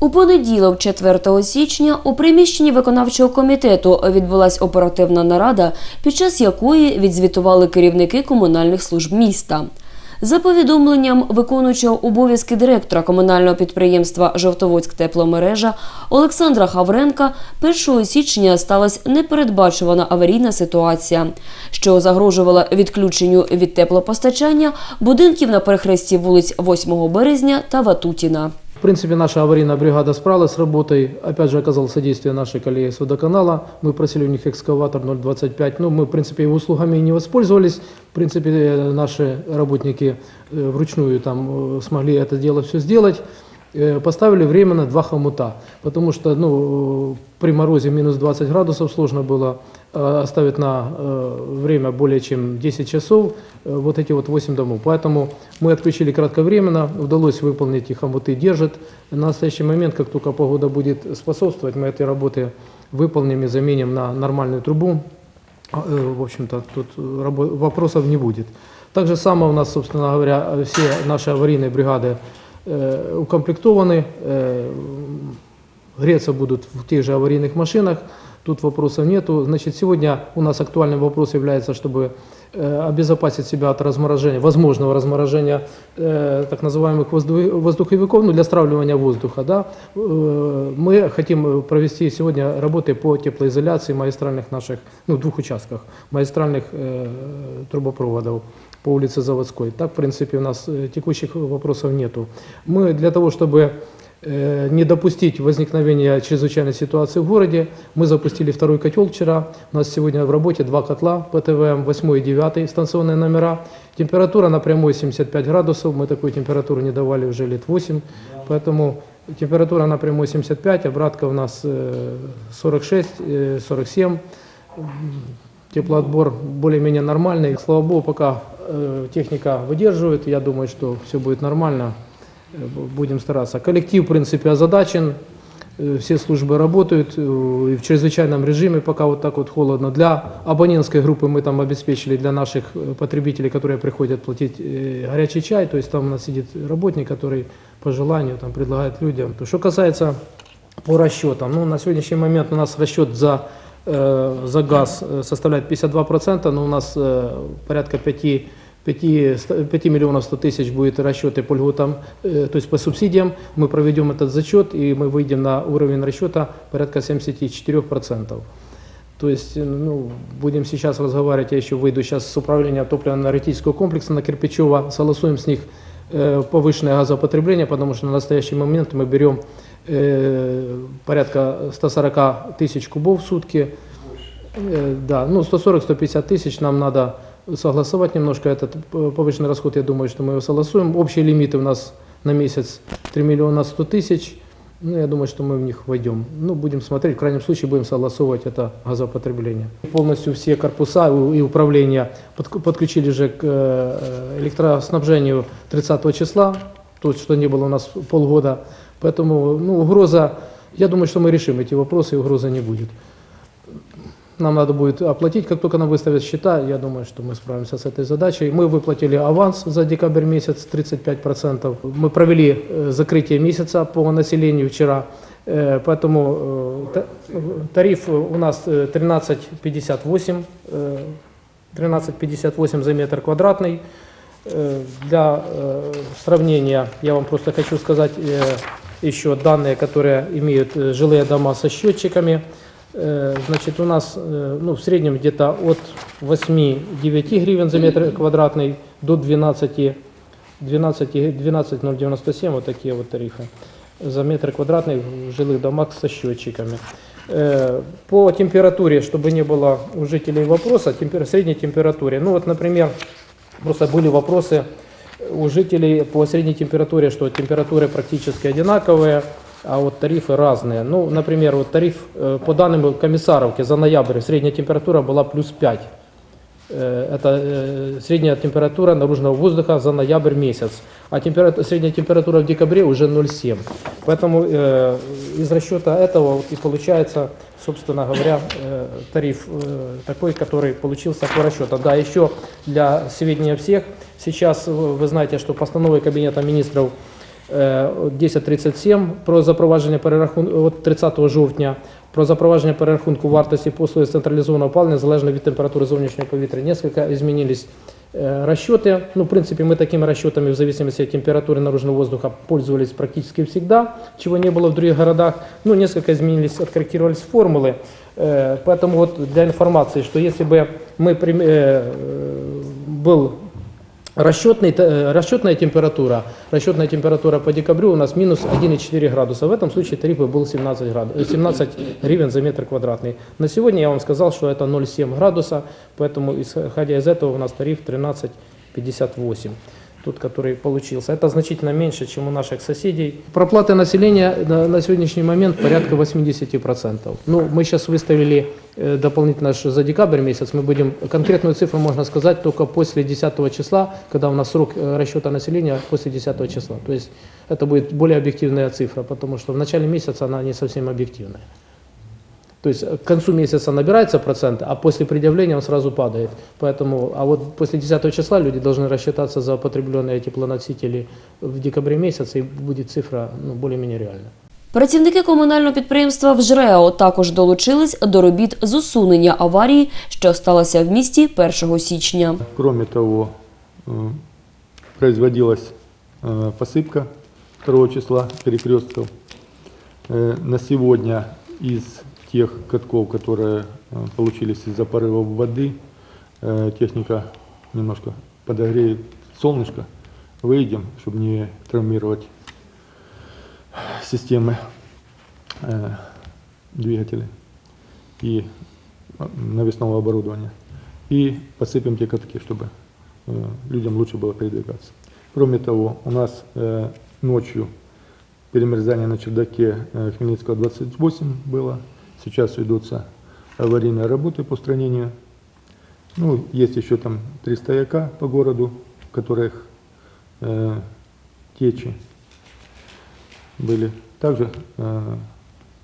У понеділок, 4 січня, у приміщенні виконавчого комітету відбулася оперативна нарада, під час якої відзвітували керівники комунальних служб міста. За повідомленням виконуючого обов'язки директора комунального підприємства Жовтоводськ тепломережа Олександра Хавренка, 1 січня сталася непередбачувана аварійна ситуація, що загрожувала відключенню від теплопостачання будинків на перехресті вулиць 8 березня та Ватутіна. В принципе, наша аварийная бригада справилась с работой. Опять же, оказал содействие нашей коллеги с водоканала. Мы просили у них экскаватор 025. Ну, мы, в принципе, его услугами не воспользовались. В принципе, э, наши работники э, вручную там э, смогли это дело все сделать. Э, Поставили временно два хомута, потому что ну, при морозе минус 20 градусов сложно было э, оставить на э, время более чем 10 часов вот эти вот 8 домов. Поэтому мы отключили кратковременно, удалось выполнить, и хомуты держат. На настоящий момент, как только погода будет способствовать, мы эти работы выполним и заменим на нормальную трубу. Э, В общем-то, тут вопросов не будет. Так же самое у нас, собственно говоря, все наши аварийные бригады укомплектованы, э, греться будут в тех же аварийных машинах, тут вопросов нету. Значит, сегодня у нас актуальный вопрос является, чтобы э, обезопасить себя от разморожения, возможного разморожения э, так называемых воздух- воздуховиков, ну, для стравливания воздуха, да, Э, мы хотим э, провести сегодня работы по теплоизоляции магистральных наших, ну, двух участках, магистральных э, трубопроводов по улице Заводской. Так, в принципе, у нас э, текущих вопросов нету. Мы для того, чтобы э, не допустить возникновения чрезвычайной ситуации в городе, мы запустили второй котел вчера. У нас сегодня в работе два котла ПТВМ, 8 и 9 станционные номера. Температура напрямую 75 градусов, мы такую температуру не давали уже лет 8, поэтому температура напрямую 75, обратка у нас э, 46, э, 47. Теплоотбор более-менее нормальный. Слава богу, пока техника выдерживает, я думаю, что все будет нормально. Э, Будем стараться. Коллектив, в принципе, озадачен. Э, Все службы работают э, и в чрезвычайном режиме, пока вот так вот холодно. Для абонентской группы мы там обеспечили для наших э, потребителей, которые приходят платить э, горячий чай. То есть там у нас сидит работник, который по желанию там предлагает людям. То, Что касается по расчетам, ну, на сегодняшний момент у нас расчет за, э, за газ э, составляет 52%, но у нас э, порядка 5, 5, 5 миллионов 100 тысяч будет расчеты по льготам, э, то есть по субсидиям. Мы проведем этот зачет и мы выйдем на уровень расчета порядка 74%. То есть, э, ну, будем сейчас разговаривать, я еще выйду сейчас с управления топливно-энергетического комплекса на Кирпичева, согласуем с них э, повышенное газопотребление, потому что на настоящий момент мы берем э, порядка 140 тысяч кубов в сутки. Э, да, ну 140-150 тысяч нам надо согласовать немножко этот э, повышенный расход, я думаю, что мы его согласуем. Общие лимиты у нас на месяц 3 миллиона 100 тысяч. Ну, я думаю, что мы в них войдем. Ну, будем смотреть, в крайнем случае будем согласовывать это газопотребление. Полностью все корпуса и управления подк- подключили же к э, электроснабжению 30 числа, то, что не было у нас полгода. Поэтому ну, угроза, я думаю, что мы решим эти вопросы, и угрозы не будет. Нам надо будет оплатить, как только нам выставят счета, я думаю, что мы справимся с этой задачей. Мы выплатили аванс за декабрь месяц 35%. Мы провели э, закрытие месяца по населению вчера, Э, поэтому э, та- тариф у нас э, 13,58, э, 13,58 за метр квадратный. Для сравнения я вам просто хочу сказать еще данные, которые имеют э, жилые дома со счетчиками. Э, Значит, у нас э, ну, в среднем где-то от 8-9 гривен за метр квадратный до 12 12 12,097 вот такие вот тарифы за метр квадратный в жилых домах со счетчиками. По температуре, чтобы не было у жителей вопроса, темпер- средней температуре. Ну вот, например, просто были вопросы у жителей по средней температуре, что температуры практически одинаковые, а вот тарифы разные. Ну, например, вот тариф э, по данным комиссаровки за ноябрь средняя температура была плюс 5. Э, Это э, средняя температура наружного воздуха за ноябрь месяц. А температура, средняя температура в декабре уже 0,7. Поэтому э, из расчета этого вот и получается, собственно говоря, тариф э, такой, который получился по расчету. Да, еще для сведения всех, сейчас э, вы знаете, что постановой Кабинета министров е, 1037 про запровадження перерахунку от 30 жовтня про запровадження перерахунку вартості послуги з централізованого опалення залежно від температури зовнішнього повітря. Несколько изменились э, расчеты. Ну, в принципе, мы такими расчетами в зависимости от температуры наружного воздуха пользовались практически всегда, чего не было в других городах. Ну, несколько изменились, откорректировались формулы. Э, Поэтому вот для информации, что если бы мы э, был расчетный, т- расчетная температура, расчетная температура по декабрю у нас минус 1,4 градуса. В этом случае тариф бы был 17, град... э, 17 гривен за метр квадратный. На сегодня я вам сказал, что это 0,7 градуса, поэтому исходя из этого у нас тариф 13,58 тот, который получился. Это значительно меньше, чем у наших соседей. Проплаты населения на, на сегодняшний момент порядка 80%. Ну, мы сейчас выставили э, дополнительно за декабрь месяц. Мы будем, конкретную цифру можно сказать только после 10 числа, когда у нас срок э, расчета населения после 10 числа. То есть это будет более объективная цифра, потому что в начале месяца она не совсем объективная. То есть э, к концу месяца набирается процент, а после предъявления он сразу падает. Поэтому, а вот после 10 числа люди должны рассчитаться за потребленные теплоносители в декабре месяце, и будет цифра ну, более-менее реальная. Працівники комунального підприємства «Вжрео» також долучились до робіт з усунення аварії, що сталося в місті 1 січня. Кроме того, э, производилась э, посыпка 2 числа перекрестков. Э, На сегодня из тех катков, которые э, получились из-за порывов воды, э, техника немножко подогреет солнышко, выйдем, чтобы не травмировать системы э, двигателей и навесного оборудования. И посыпем те катки, чтобы людям лучше было передвигаться. Кроме того, у нас ночью перемерзание на чердаке Хмельницкого 28 было. Сейчас ведутся аварийные работы по устранению. Ну, есть еще там три стояка по городу, в которых э, течи были. Также э,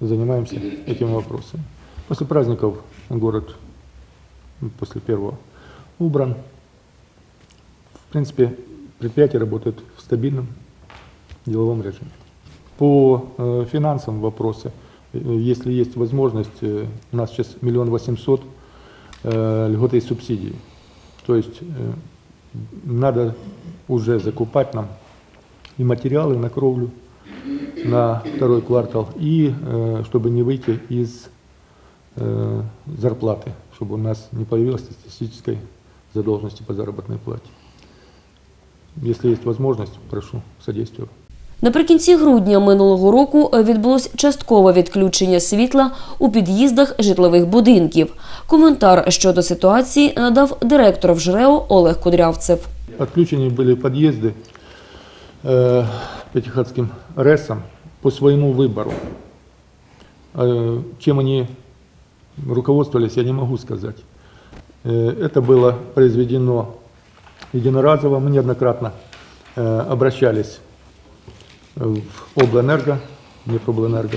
занимаемся этим вопросом. После праздников город после первого убран. В принципе, предприятие работает в стабильном деловом режиме. По э, финансовым вопросам, э, если есть возможность, э, у нас сейчас миллион восемьсот э, льготы и субсидий. То есть э, надо уже закупать нам и материалы на кровлю на второй квартал, и э, чтобы не выйти из э, зарплаты, чтобы у нас не появилось статистической задолженности по заработной плате. Если есть возможность, прошу содействия. Наприкінці грудня минулого року відбулось часткове відключення світла у під'їздах житлових будинків. Коментар щодо ситуації надав директор «Вжрео» Олег Кудрявцев. Отключены были подъезды э, Пятихатским РЭСом по своему выбору. Э, чем они руководствовались, я не могу сказать. Э, это было произведено единоразово. Мы неоднократно э, обращались в облэнерго, Днепроблэнерго,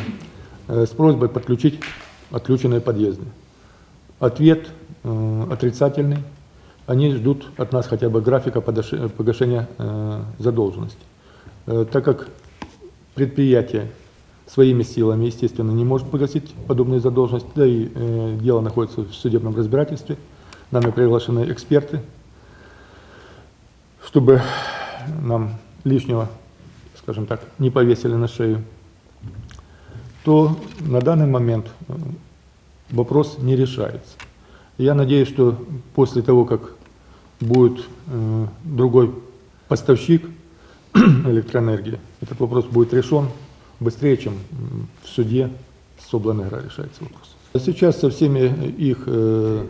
э, с просьбой подключить отключенные подъезды. Ответ э, отрицательный. Они ждут от нас хотя бы графика подоши- погашения э, задолженности. Э, так как предприятие своими силами, естественно, не может погасить подобные задолженности, да и э, дело находится в судебном разбирательстве. Нами приглашены эксперты, чтобы нам лишнего, скажем так, не повесили на шею, то на данный момент э, вопрос не решается. Я надеюсь, что после того, как будет э, другой поставщик электроэнергии, этот вопрос будет решен быстрее, чем в суде с Облэнерго решается вопрос. А Сейчас со всеми их э,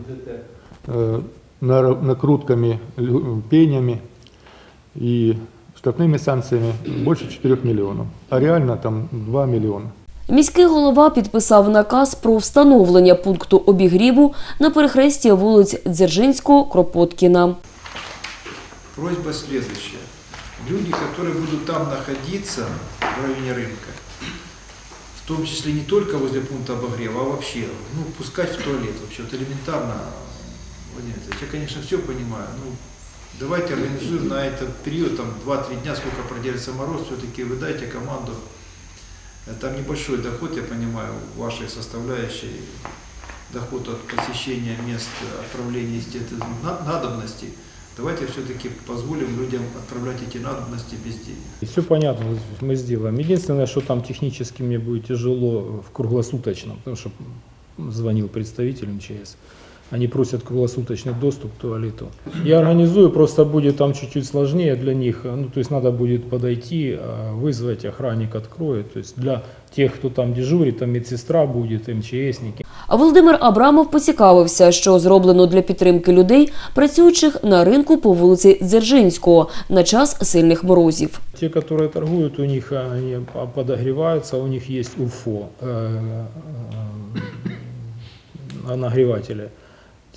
э, накрутками, пенями и штрафными санкциями больше 4 миллионов, а реально там 2 миллиона. Міський голова підписав наказ про встановлення пункту обігріву на перехресті вулиць Дзержинського, Кропоткіна. Просьба следующая. Люди, которые будут там находиться, в районе рынка, в том числе не только возле пункта обогрева, а вообще, ну, пускать в туалет, вообще, вот элементарно, Владимир Ильич, я, конечно, все понимаю, ну, давайте организуем на этот период, там 2-3 дня, сколько продержится мороз, все-таки вы дайте команду. Там небольшой доход, я понимаю, вашей составляющей, доход от посещения мест отправления естественных на- надобностей. Давайте все-таки позволим людям отправлять эти надобности без денег. И все понятно, мы сделаем. Единственное, что там технически мне будет тяжело в круглосуточном, потому что звонил представитель МЧС. Они просят круглосуточный доступ к туалету. Я организую, просто будет там чуть-чуть сложнее для них. Ну, то есть надо будет подойти, а, вызвать, охранник откроет. То есть для тех, кто там дежурит, там медсестра будет, МЧСники. А Володимир Абрамов поцікавився, що зроблено для підтримки людей, працюючих на ринку по вулиці Дзержинського на час сильних морозів. Те, которые торгуют, у них они по- подогреваются, у них есть УФО, э, э, нагреватели.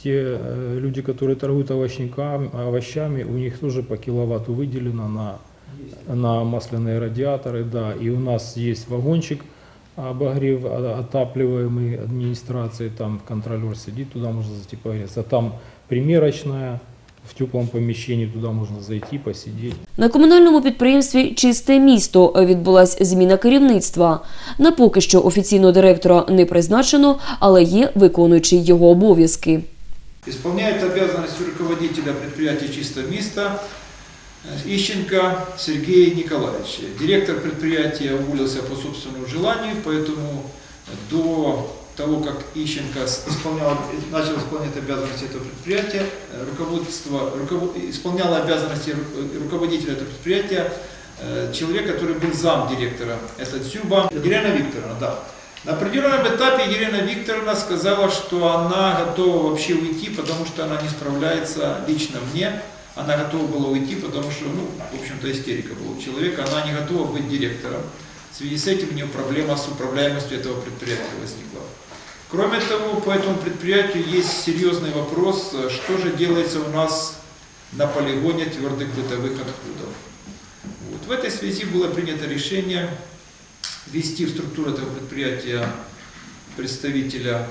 Те э, люди, которые торгуют овощниками, овощами, у них тоже по киловатту выделено на, на масляные радиаторы, да. И у нас есть вагончик обогрев, а- отапливаемый администрацией, там контролер сидит, туда можно зайти погреться. Там примерочная, в теплом помещении, туда можно зайти, посидеть. На комунальному підприємстві Чисте місто відбулась зміна керівництва. На поки що офіційно директора не призначено, але є виконуючий його обов'язки. Исполняет обязанности руководителя предприятия «Чисто место» Ищенко Сергей Николаевич. Директор предприятия уволился по собственному желанию, поэтому до того, как Ищенко исполнял, начал исполнять обязанности этого предприятия, руководство, руковод- исполняло обязанности ру- руководителя этого предприятия э, человек, который был замдиректора, это Дзюба Елена Викторовна, да. На определенном этапе Елена Викторовна сказала, что она готова вообще уйти, потому что она не справляется лично мне. Она готова была уйти, потому что, ну, в общем-то, истерика была у человека. Она не готова быть директором. В связи с этим у нее проблема с управляемостью этого предприятия возникла. Кроме того, по этому предприятию есть серьезный вопрос, что же делается у нас на полигоне твердых бытовых отходов. Вот. В этой связи было принято решение ввести в структуру этого предприятия представителя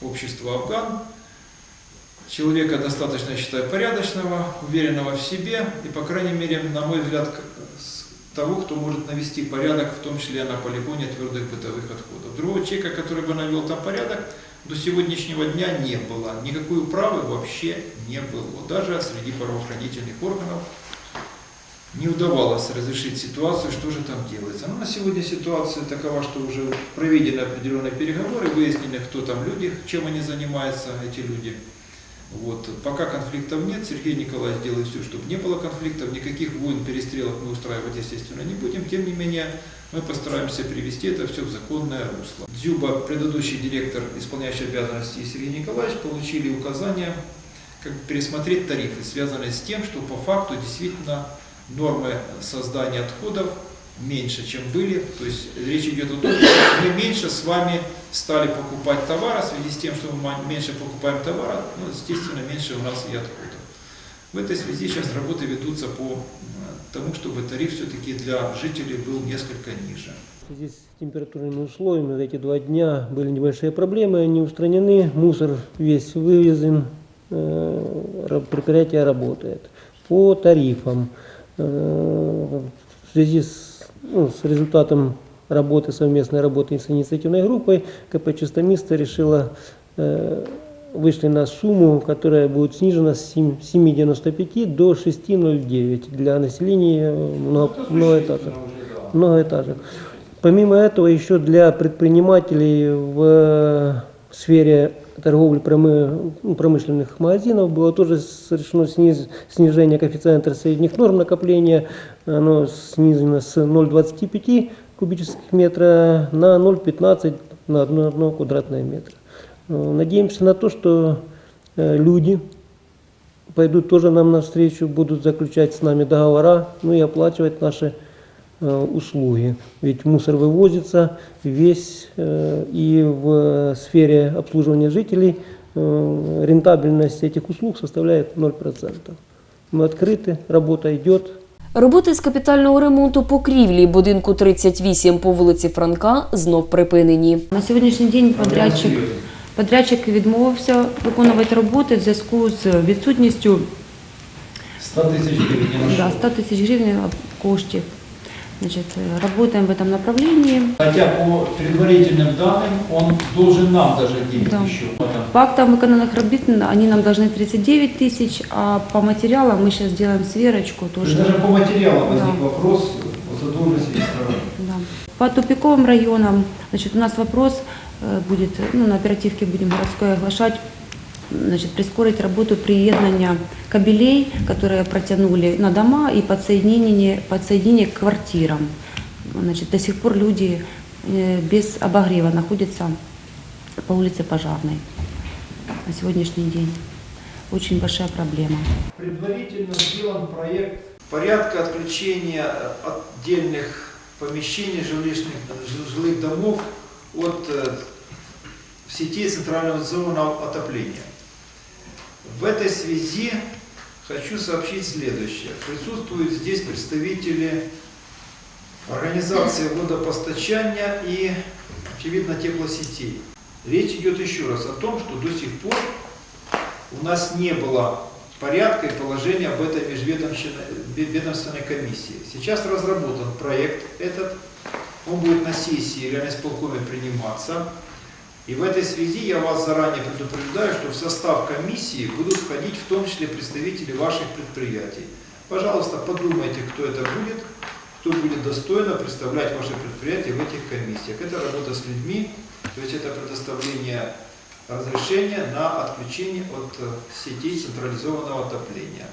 общества «Афган», человека достаточно, считаю, порядочного, уверенного в себе и, по крайней мере, на мой взгляд, того, кто может навести порядок, в том числе на полигоне твердых бытовых отходов. Другого человека, который бы навел там порядок, до сегодняшнего дня не было. Никакой управы вообще не было. Даже среди правоохранительных органов не удавалось разрешить ситуацию, что же там делается. Но на сегодня ситуация такова, что уже проведены определенные переговоры, выяснены, кто там люди, чем они занимаются, эти люди. Вот. Пока конфликтов нет, Сергей Николаевич делает все, чтобы не было конфликтов, никаких войн, перестрелок мы устраивать, естественно, не будем. Тем не менее, мы постараемся привести это все в законное русло. Дзюба, предыдущий директор, исполняющий обязанности, Сергей Николаевич получили указания как пересмотреть тарифы, связанные с тем, что по факту действительно нормы создания отходов меньше, чем были. То есть речь идет о том, что мы меньше с вами стали покупать товара, в связи с тем, что мы меньше покупаем товара, ну, естественно, меньше у нас и отходов. В этой связи сейчас работы ведутся по м, тому, чтобы тариф все-таки для жителей был несколько ниже. В связи с температурными условиями за эти два дня были небольшие проблемы, они устранены, мусор весь вывезен, э, предприятие работает. По тарифам, э, в связи с, ну, с результатом работы, совместной работы с инициативной группой, КП «Чистомисто» решила э, вышли на сумму, которая будет снижена с 7 7,95 до 6,09 для населения много, многоэтажек многоэтажек. Помимо этого, еще для предпринимателей в сфере торговли ну, промышленных магазинов было тоже совершено сниз- снижение коэффициента средних норм накопления. Оно снизено с 0,25 кубических метра на 0,15 на одно, одно квадратное метр. Э, Надеемся на то, что э, люди пойдут тоже нам навстречу, будут заключать с нами договора, ну и оплачивать наши услуги. Ведь мусор вывозится весь, э, и в сфере обслуживания жителей э, рентабельность этих услуг составляет 0%. Мы открыты, работа идет, Роботи з капітального ремонту покрівлі будинку 38 по вулиці Франка знов припинені. На сьогоднішній день подрядчик, подрядчик відмовився виконувати роботи в зв'язку з відсутністю 100 тысяч гривен не нашел. Да, 100 тысяч гривен коштів. Значит, работаем в этом направлении. Хотя по предварительным данным он должен нам даже денег Да. еще. По актам выполненных работ они нам должны 39 тысяч, а по материалам мы сейчас делаем сверочку тоже. даже по материалам возник Да. вопрос о задолженности сторон. Да. По тупиковым районам, значит, у нас вопрос э, будет, ну, на оперативке будем городской оглашать, значит, прискорить работу приеднания кабелей, которые протянули на дома и подсоединение, подсоединение к квартирам. Значит, до сих пор люди э, без обогрева находятся по улице Пожарной на сегодняшний день. Очень большая проблема. Предварительно сделан проект порядка отключения отдельных помещений жилищных, жил- жилых домов от э, сетей централизованного отопления. В этой связи хочу сообщить следующее. Присутствуют здесь представители организации водопостачания и, очевидно, теплосетей. Речь идет еще раз о том, что до сих пор у нас не было порядка и положения об этой межведомственной ведомственной комиссии. Сейчас разработан проект этот, он будет на сессии реально исполкоме приниматься. И в этой связи я вас заранее предупреждаю, что в состав комиссии будут входить в том числе представители ваших предприятий. Пожалуйста, подумайте, кто это будет, кто будет достойно представлять ваше предприятие в этих комиссиях. Это работа с людьми, то есть это предоставление разрешения на отключение от сетей централизованного отопления.